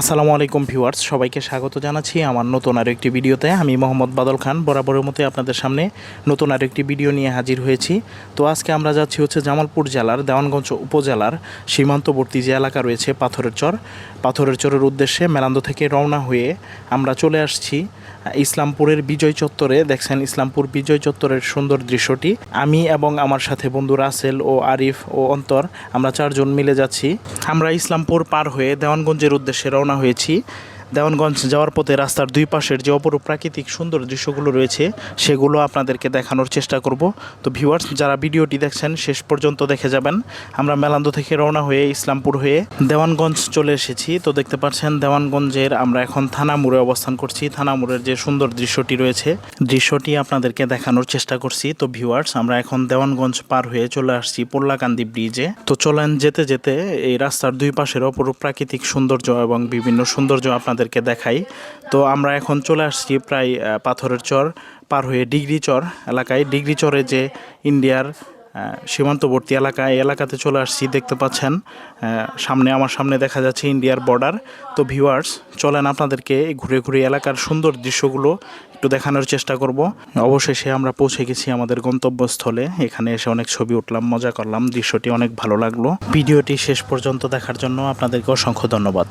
আসসালামু আলাইকুম ভিউয়ার্স, সবাইকে স্বাগত জানাচ্ছি আমার নতুন আরও একটি ভিডিওতে। আমি মোহাম্মদ বাদল খান, বরাবরের মতোই আপনাদের সামনে নতুন আরও একটি ভিডিও নিয়ে হাজির হয়েছি। তো আজকে আমরা যাচ্ছি হচ্ছে জামালপুর জেলার, দেওয়ানগঞ্জ উপজেলার সীমান্তবর্তী যে এলাকা রয়েছে পাথরের চর। পাথরের চরের উদ্দেশ্যে মেলান্দ থেকে রওনা হয়ে আমরা চলে আসছি ইসলামপুরের বিজয় চত্বরে। দেখছেন ইসলামপুর বিজয় চত্বরের সুন্দর দৃশ্যটি। আমি এবং আমার সাথে বন্ধু রাসেল ও আরিফ ও অন্তর, আমরা চারজন মিলে যাচ্ছি। আমরা ইসলামপুর পার হয়ে দেওয়ানগঞ্জের উদ্দেশ্যে রওনা হয়েছি। দেওয়ানগঞ্জ যাওয়ার পথে রাস্তার দুই পাশের যে অপরূপ প্রাকৃতিক সুন্দর দৃশ্যগুলো রয়েছে, সেগুলো আপনাদেরকে দেখানোর চেষ্টা করব। তো ভিউয়ার্স যারা ভিডিওটি দেখছেন, শেষ পর্যন্ত দেখে যাবেন। আমরা মেলান্দ থেকে রওনা হয়ে ইসলামপুর হয়ে দেওয়ানগঞ্জ চলে এসেছি। তো দেখতে পাচ্ছেন, দেওয়ানগঞ্জের আমরা এখন থানা মোড়ে অবস্থান করছি। থানা মোড়ের যে সুন্দর দৃশ্যটি রয়েছে, দৃশ্যটি আপনাদেরকে দেখানোর চেষ্টা করছি। তো ভিউয়ার্স আমরা এখন দেওয়ানগঞ্জ পার হয়ে চলে আসছি পোল্লাকান্দি ব্রিজে। তো চলেন যেতে যেতে এই রাস্তার দুই পাশের অপরূপ প্রাকৃতিক সৌন্দর্য এবং বিভিন্ন সৌন্দর্য আপনাদেরকে দেখাই। তো আমরা এখন চলে আসছি প্রায় পাথরের চর, পার হয়ে ডিগ্রি চর এলাকায়। ডিগ্রি চরে যে ইন্ডিয়ার সীমান্তবর্তী এলাকা, এই এলাকাতে চলে আসছি, দেখতে পাচ্ছেন সামনে, আমার সামনে দেখা যাচ্ছে ইন্ডিয়ার বর্ডার তো ভিউয়ার্স চলেন আপনাদেরকে ঘুরে ঘুরে এলাকার সুন্দর দৃশ্যগুলো একটু দেখানোর চেষ্টা করব। অবশেষে আমরা পৌঁছে গেছি আমাদের গন্তব্যস্থলে। এখানে এসে অনেক ছবি উঠলাম, মজা করলাম, দৃশ্যটি অনেক ভালো লাগল। ভিডিওটি শেষ পর্যন্ত দেখার জন্য আপনাদেরকে অসংখ্য ধন্যবাদ।